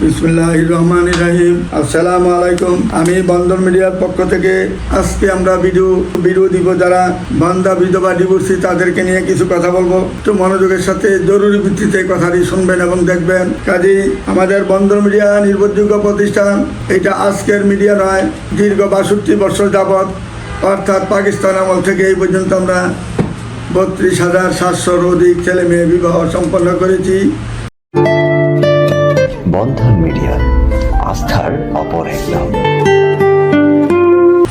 বিসমুল্লাহ রহমান রাহিম আসসালামু আলাইকুম আমি বন্দর মিডিয়ার পক্ষ থেকে আজকে আমরা ভিডিও ভিডিও দিব যারা বান্দা, বিধবা, ডিভোর্সি, তাদেরকে নিয়ে কিছু কথা বলব। তো মনোযোগের সাথে জরুরি ভিত্তিতে কথাটি শুনবেন এবং দেখবেন। কাজেই আমাদের বন্দর মিডিয়া নির্ভরযোগ্য প্রতিষ্ঠান, এটা আজকের মিডিয়া নয়, দীর্ঘ বাষট্টি বছর যাবৎ, অর্থাৎ পাকিস্তান আমল থেকে এই পর্যন্ত আমরা বত্রিশ হাজার সাতশোর অধিক ছেলে মেয়ে বিবাহ সম্পন্ন করেছি। বন্ধন মিডিয়া। আস্থার অপর এক নাম।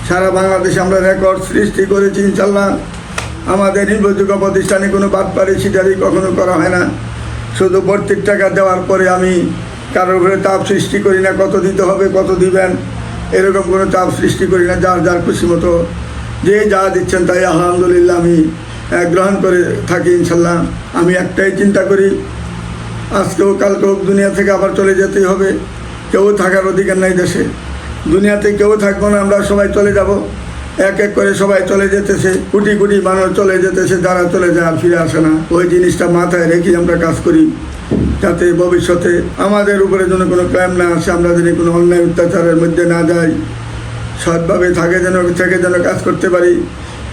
সারা বাংলাদেশে আমরা রেকর্ড সৃষ্টি করেছি ইনশাল্লাহ আমাদের নির্ভরযোগ্য প্রতিষ্ঠানে কোনো বাটপারি সিটারি কখনো করা হয় না। শুধু প্রত্যেক টাকা দেওয়ার পরে আমি কারোর ঘরে চাপ সৃষ্টি করি না, কত দিতে হবে, কত দিবেন, এরকম কোনো চাপ সৃষ্টি করি না, যার যার খুশি মতো। যে যা দিচ্ছেন তাই আলহামদুলিল্লাহ আমি গ্রহণ করে থাকি ইনশাল্লাহ আমি একটাই চিন্তা করি আজকেও কালকেও দুনিয়া থেকে আবার চলে যেতেই হবে। কেউ থাকার অধিকার নাই দেশে। দুনিয়াতে কেউ থাকব না, আমরা সবাই চলে যাব। এক এক করে সবাই চলে যেতেছে। কোটি কোটি মানুষ চলে যেতেছে, যারা চলে যায় আর ফিরে আসে না। ওই জিনিসটা মাথায় রেখে আমরা কাজ করি। যাতে ভবিষ্যতে আমাদের উপরে যেন কোনো ক্রাইম না আসে, আমরা যেন কোনো অন্যায় অত্যাচারের মধ্যে না যাই, সৎভাবে থাকে যেন, থেকে যেন কাজ করতে পারি।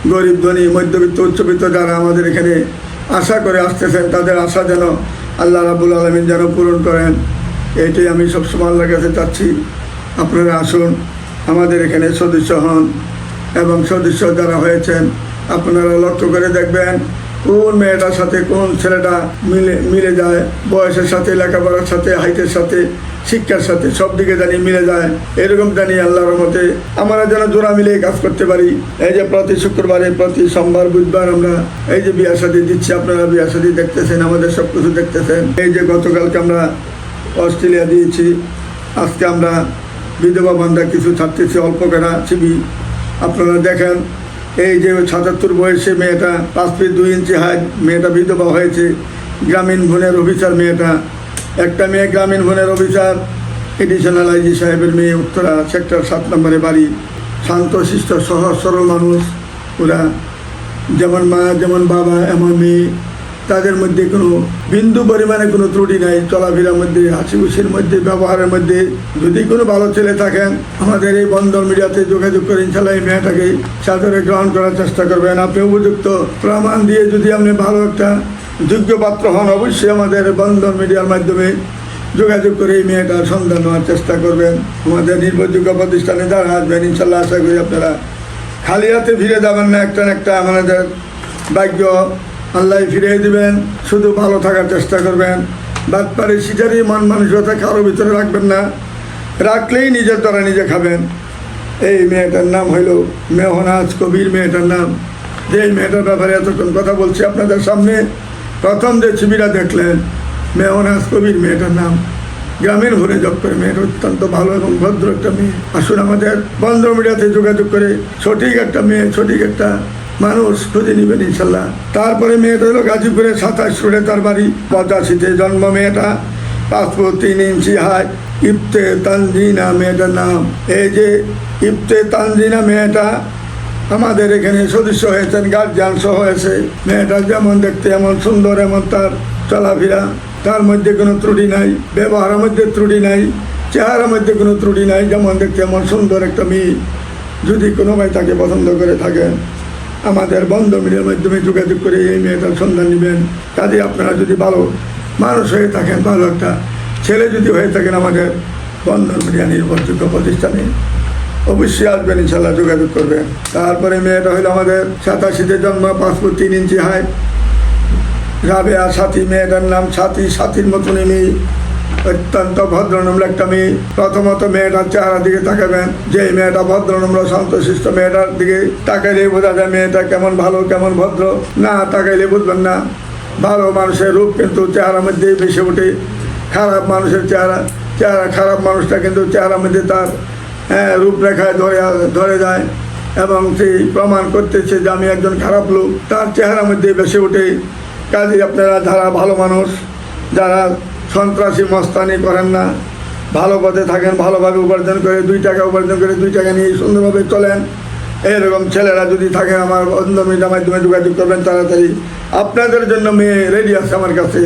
গরিব, ধনী, মধ্যবিত্ত, উচ্চবিত্ত যারা আমাদের এখানে আশা করে আসতেছেন, তাদের আশা যেন আল্লাহ রাবুল আলমিন যেন পূরণ করেন। এটাই আমি সবসময় আল্লাহর কাছে চাচ্ছি। আপনারা আসুন, আমাদের এখানে সদস্য হন এবং সদস্য যারা হয়েছেন, আপনারা লক্ষ্য করে দেখবেন কোন মেয়েটার সাথে কোন ছেলেটা মিলে মিলে যায়, বয়সের সাথে, লেখাপড়ার সাথে, হাইটের সাথে শিক্ষার সাথে সব দিকে জানি মিলে যায়, এরকম জানি আল্লাহর মতে আমরা যেন জোড়া মিলিয়ে কাজ করতে পারি। এই যে প্রতি শুক্রবারে, প্রতি সোমবার, বুধবার আমরা এই যে বিয়া শাদি দিচ্ছি, আপনারা বিয়া শাদি দেখতেছেন, আমাদের সব কিছু দেখতেছেন। এই যে গতকালকে আমরা অস্ট্রেলিয়া দিয়েছি, আজকে আমরা বিধবা বান্ধা কিছু ছাড়তেছি, অল্প কেনা ছিবি আপনারা দেখেন। এই যে সাতাত্তর বয়সে মেয়েটা, পাঁচ ফিট দুই ইঞ্চি হাইট, মেয়েটা বিধবা হয়েছে। গ্রামীণ ভুনের অফিসার মেয়েটা একটা মেয়ে গ্রামীণ ভুনের অফিসার এডিশনাল আইজি সাহেবের মেয়ে উত্তরা সেক্টর সাত নম্বরে বাড়ি। শান্ত, শিষ্ট সহজ সরল মানুষ। ওরা যেমন মা, যেমন বাবা, এমন মেয়ে। তাদের মধ্যে কোনো বিন্দু পরিমাণে কোনো ত্রুটি নাই। চলাফেরার মধ্যে হাসি খুশির মধ্যে, ব্যবহারের মধ্যে। যদি কোনো ভালো ছেলে থাকেন, আমাদের এই বন্দর মিডিয়াতে যোগাযোগ করে ইনশাল্লাহ এই মেয়েটাকে সাদরে গ্রহণ করার চেষ্টা করবেন। আপনি উপযুক্ত প্রমাণ দিয়ে যদি আপনি ভালো একটা যোগ্য পাত্র হন অবশ্যই আমাদের বন্দর মিডিয়ার মাধ্যমে যোগাযোগ করে এই মেয়েটার সন্ধান নেওয়ার চেষ্টা করবেন। আমাদের নির্ভরযোগ্য প্রতিষ্ঠানে যারা আসবেন। ইনশাল্লাহ আশা করি আপনারা খালি হাতে ফিরে যাবেন না, একটা না একটা আমাদের ভাগ্য আল্লাহ ফিরিয়ে দিবেন। শুধু ভালো থাকার চেষ্টা করবেন। বাটপারে সিটারি মন মানসিকতা কারও ভিতরে রাখবেন না। রাখলেই নিজের দ্বারা নিজে খাবেন। এই মেয়েটার নাম হইল মেহনাজ কবির। মেয়েটার নাম যে মেয়েটার ব্যাপারে এতক্ষণ কথা বলছি, আপনাদের সামনে প্রথম যে ছবিটা দেখলেন মেহনাজ কবির মেয়েটার নাম, গ্রামীণ ভরে জব করে মেয়েটা, অত্যন্ত ভালো এবং ভদ্র একটা মেয়ে। আসুন আমাদের বন্ধ মিডিয়াতে যোগাযোগ করে সঠিক একটা মেয়ে, সঠিক একটা মানুষ খুঁজে নেবেন ইনশাল্লাহ। তারপরে মেয়েটা হলো গাজীপুরে সাতাশ রোডে তার বাড়ি, পঁচাশিতে জন্ম মেয়েটা পাসপোর্ট তিন ইঞ্চি হাই ইফতে তানজিনা মেয়েটার নাম। এই যে ইফতে তানজিনা মেয়েটা আমাদের এখানে সদস্য হয়েছেন গার্জিয়ান সহ হয়েছে। মেয়েটা যেমন দেখতে এমন সুন্দর, এমন তার চলাফেরা, তার মধ্যে কোনো ত্রুটি নাই, ব্যবহারের মধ্যে ত্রুটি নাই, চেহারার মধ্যে কোনো ত্রুটি নাই, যেমন দেখতে এমন সুন্দর একটা মেয়ে। যদি কোনো ভাই তাকে পছন্দ করে থাকেন আমাদের বন্ধ মিলের মাধ্যমে যোগাযোগ করে এই মেয়েটার সন্ধান নেবেন। কাজে আপনারা যদি ভালো মানুষ হয়ে থাকেন, ভালো একটা ছেলে যদি হয়ে থাকেন আমাদের বন্ধন মিডিয়া নির্ভরযোগ্য প্রতিষ্ঠানে। অবশ্যই আসবেন, ইনশাল্লাহ যোগাযোগ করবেন। তারপরে মেয়েটা হলো আমাদের সাতাশিতে জন্ম পাসপোর্ট তিন ইঞ্চি হাইট রাবেয়া সাথী, মেয়েটার নাম সাথী। সাথীর মতনই মেয়ে, অত্যন্ত ভদ্রনম্র একটা মেয়ে। প্রথমত মেয়েটার চেহারার দিকে তাকাবেন। যে মেয়েটা ভদ্রনম্র শান্তশিষ্ট মেয়েটার দিকে তাকাইলে বোঝা যায় মেয়েটা কেমন ভালো, কেমন ভদ্র। না তাকাইলে বুঝবেন না। ভালো মানুষের রূপ কিন্তু চেহারার মধ্যেই বেশি ওঠে। খারাপ মানুষের চেহারা চেহারা খারাপ মানুষটা কিন্তু চেহারার মধ্যে তার রূপরেখায় ধরে ধরে যায় এবং সেই প্রমাণ করতেছে যে আমি একজন খারাপ লোক। তার চেহারার মধ্যে বেশি ওঠে কাজে আপনারা যারা ভালো মানুষ, যারা সন্ত্রাসী মস্তানি করেন না, ভালো পথে থাকেন, ভালোভাবে উপার্জন করে দুই টাকা উপার্জন করে দুই টাকা নিয়ে সুন্দরভাবে চলেন। এরকম ছেলেরা যদি থাকে আমার অন্য মিডিয়ার মাধ্যমে যোগাযোগ করবেন তাড়াতাড়ি। আপনাদের জন্য মেয়ে রেডি আছে আমার কাছে।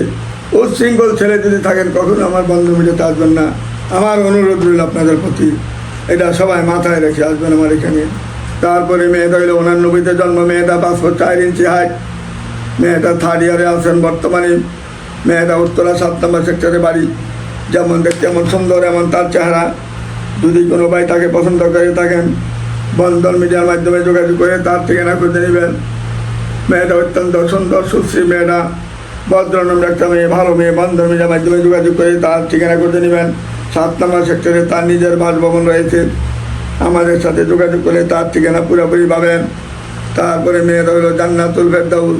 ও উচ্ছৃঙ্খল ছেলে যদি থাকেন, কখনো আমার বন্ধু মিডিয়াতে আসবেন না। আমার অনুরোধ রইল আপনাদের প্রতি। এটা সবাই মাথায় রেখে আসবেন আমার এখানে। তারপরে মেয়েটা হইল উনানব্বইতে জন্ম, মেয়েটা পাঁচ ফুট চার ইঞ্চি হাইট মেয়েটা থার্ড ইয়ারে আছেন বর্তমানে, মেয়েটা উত্তরা সাত নম্বর সেক্টরে বাড়ি। যেমন দেখতে এমন সুন্দর, এমন তার চেহারা। যদি কোনো ভাই তাকে পছন্দ করে থাকেন বন্ধন মিডিয়ার মাধ্যমে যোগাযোগ করে তার ঠিকানা খুঁজে নেবেন। মেয়েটা অত্যন্ত সুন্দর, সুশ্রী মেয়েটা, ভদ্রনম্র একটা মেয়ে, ভালো মেয়ে, বন্ধন মিডিয়ার মাধ্যমে যোগাযোগ করে তার ঠিকানা খুঁজে নেবেন। সাত নম্বর সেক্টরে তার নিজের বাসভবন রয়েছে। আমাদের সাথে যোগাযোগ করে তার ঠিকানা পুরোপুরি পাবেন। তারপরে মেয়েটা হলো জান্নাতুল ফেরদাউল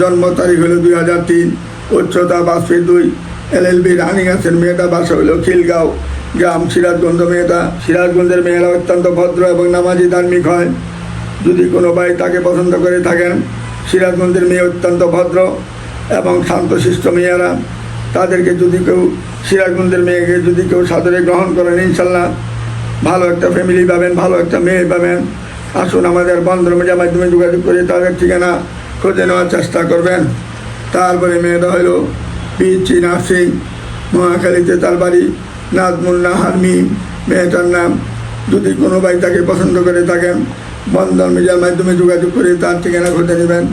জন্ম তারিখ হলো দুই হাজার তিন। উচ্চতা ফিট দুই। এল এল বি রানিং আছেন মেয়েটা। বাসা হলো খিলগাঁও। গ্রাম সিরাজগঞ্জ মেয়েটা। সিরাজগঞ্জের মেয়েরা অত্যন্ত ভদ্র এবং নামাজি ধার্মিক হয়। যদি কোনো ভাই তাকে পছন্দ করে থাকেন, সিরাজগঞ্জের মেয়ে অত্যন্ত ভদ্র এবং শান্তশিষ্ট মেয়েরা। তাদেরকে যদি কেউ সিরাজগঞ্জের মেয়েকে যদি কেউ সাদরে গ্রহণ করেন, ইনশাল্লাহ ভালো একটা ফ্যামিলি পাবেন, ভালো একটা মেয়ে পাবেন। আসুন আমাদের বন্ধ মেজার মাধ্যমে যোগাযোগ করে তাদের ঠিকানা খুঁজে নেওয়ার চেষ্টা করবেন। তারপরে মেয়েটা হলো পিচি নার্সিং, মহাখালীতে তার বাড়ি নাজমুল্লা হারমিম মেয়েটার নাম যদি কোনো ভাই তাকে পছন্দ করে থাকেন বন্ধন মিডিয়ার মাধ্যমে যোগাযোগ করে তার ঠিকানা খুঁজে নেবেন।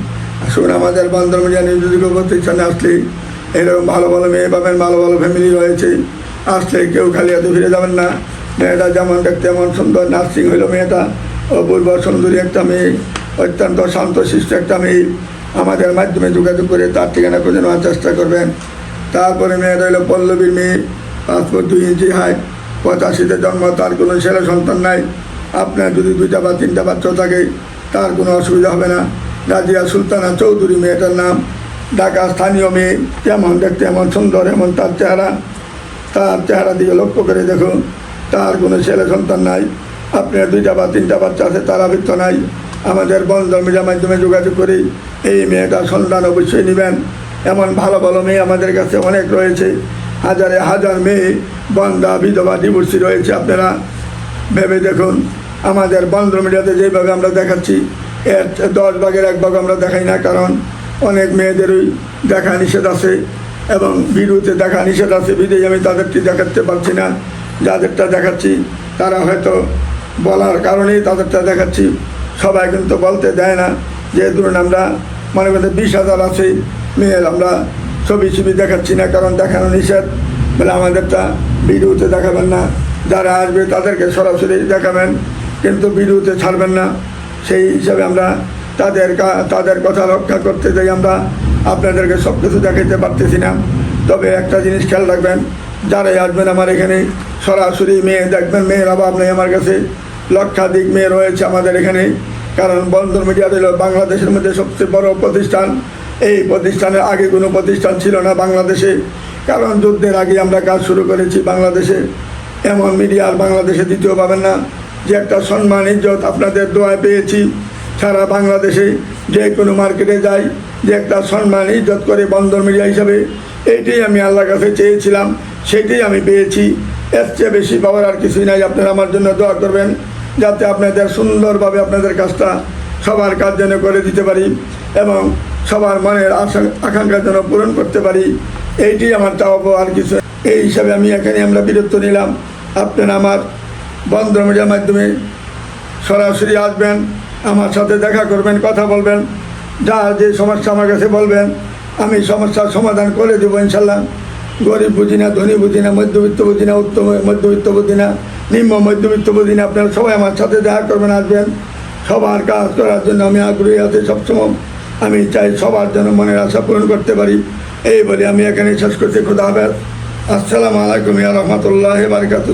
আসুন আমাদের বন্ধন মিডিয়া নির্যোগ প্রতিষ্ঠানে আসলে এরকম ভালো ভালো মেয়ে পাবেন, ভালো ভালো ফ্যামিলি রয়েছে। আসলে কেউ খালি হাতে ফিরে যাবেন না। মেয়েটা যেমন দেখতে এমন সুন্দর নার্সিং হইল মেয়েটা। অপূর্ব সুন্দরী একটা মেয়ে, অত্যন্ত শান্ত শান্তশিষ্ট একটা মেয়ে। আমাদের মাধ্যমে যোগাযোগ করে তার ঠিকানা খুঁজে নেওয়ার চেষ্টা করবেন। তারপরে মেয়েটা হলো পল্লবীর মেয়ে, পাসপোর্ট দুই ইঞ্চি হাইট, পঁচাশিতে জন্ম, তার কোনো ছেলে সন্তান নাই। আপনার যদি দুইটা বা তিনটা বাচ্চা থাকে, তার কোনো অসুবিধা হবে না। রাজিয়া সুলতানা চৌধুরী মেয়েটার নাম। ঢাকা স্থানীয় মেয়ে, যেমন দেখতে এমন সুন্দর, এমন তার চেহারা। তার চেহারা দিকে লক্ষ্য করে দেখুন, তার কোনো ছেলে সন্তান নাই। আপনার দুইটা বা তিনটা বাচ্চা আছে, তার আবৃত্ত নাই। আমাদের বন্ধ মিডিয়ার মাধ্যমে যোগাযোগ করি এই মেয়েটার সন্তান অবশ্যই নেবেন। এমন ভালো ভালো মেয়ে আমাদের কাছে অনেক রয়েছে। হাজারে হাজার মেয়ে বন্ধা বিধবা, ডিভোর্সি রয়েছে আপনারা। ভেবে দেখুন, আমাদের বন্ধ মিডিয়াতে যেভাবে আমরা দেখাচ্ছি, এর দশ ভাগের এক ভাগ আমরা দেখাই না, কারণ অনেক মেয়েদেরই দেখা নিষেধ আছে এবং ভিডিওতে দেখা নিষেধ আছে। বিদেয় আমি তাদেরকে দেখাতে পারছি না। যাদেরটা দেখাচ্ছি, তারা হয়তো বলার কারণেই তাদেরটা দেখাচ্ছি। সবাই কিন্তু বলতে দেয় না। যে ধরুন আমরা মনে করতে বিশ হাজার আছে, মেয়ের আমরা ছবি ছবি দেখাচ্ছি না, কারণ দেখানো নিষেধ। বলে আমাদেরটা ভিডিওতে দেখাবেন না। যারা আসবে তাদেরকে সরাসরি দেখাবেন, কিন্তু ভিডিওতে ছাড়বেন না। সেই হিসাবে আমরা তাদের তাদের কথা রক্ষা করতে যাই আমরা। আপনাদেরকে সব কিছু দেখাইতে পারতেছি না। তবে একটা জিনিস খেয়াল রাখবেন, যারাই আসবেন আমার এখানে, সরাসরি মেয়ে দেখবেন, মেয়ের অভাব নেই আমার কাছে। লক্ষাধিক মেয়ে রয়েছে আমাদের এখানে, কারণ বন্ধন মিডিয়া হল বাংলাদেশের মধ্যে সবচেয়ে বড় প্রতিষ্ঠান। এই প্রতিষ্ঠানের আগে কোনো প্রতিষ্ঠান ছিল না বাংলাদেশে। কারণ যুদ্ধের আগে আমরা কাজ শুরু করেছি বাংলাদেশে। এমন মিডিয়া আর বাংলাদেশে দ্বিতীয় পাবেন না। যে একটা সম্মান, ইজ্জত আপনাদের দোয়ায় পেয়েছি। সারা বাংলাদেশে যে কোনো মার্কেটে যাই, যে একটা সম্মান, ইজ্জত করে বন্দর মিডিয়া হিসাবে, এইটাই আমি আল্লাহর কাছে চেয়েছিলাম সেটাই আমি পেয়েছি। এর চেয়ে বেশি পাওয়ার আর কিছুই নাই। আপনারা আমার জন্য দোয়া করবেন, যাতে আপনাদের সুন্দরভাবে আপনাদের কাজটা সবার কাজ যেন করে দিতে পারি এবং সবার মনের আশা, আকাঙ্ক্ষা যেন পূরণ করতে পারি। এইটাই আমার চাওয়া আর কিছু এই হিসাবে আমি এখানে আমরা বিরক্ত নিলাম। আপনারা আমার বন্ধ মিডিয়ার মাধ্যমে সরাসরি আসবেন। আমার সাথে দেখা করবেন, কথা বলবেন যার যে সমস্যা আমার কাছে বলবেন, আমি সমস্যার সমাধান করে দেবো ইনশাল্লাহ। গরিব বুঝি না ধনী বুঝি না মধ্যবিত্ত বুঝি না উত্তম, মধ্যবিত্ত বুঝি না নিম্ন মধ্যবিত্ত বুঝি না আপনারা সবাই আমার সাথে দেখা করবেন, আসবেন। সবার কাজ করার জন্য আমি আগ্রহী আছি সবসময়। আমি চাই সবার জন্য মনের আশা পূরণ করতে পারি। এই বলে আমি এখানে শেষ করছি। খুদা আসসালামু আলাইকুম রহমতুল্লাহ বারকাতু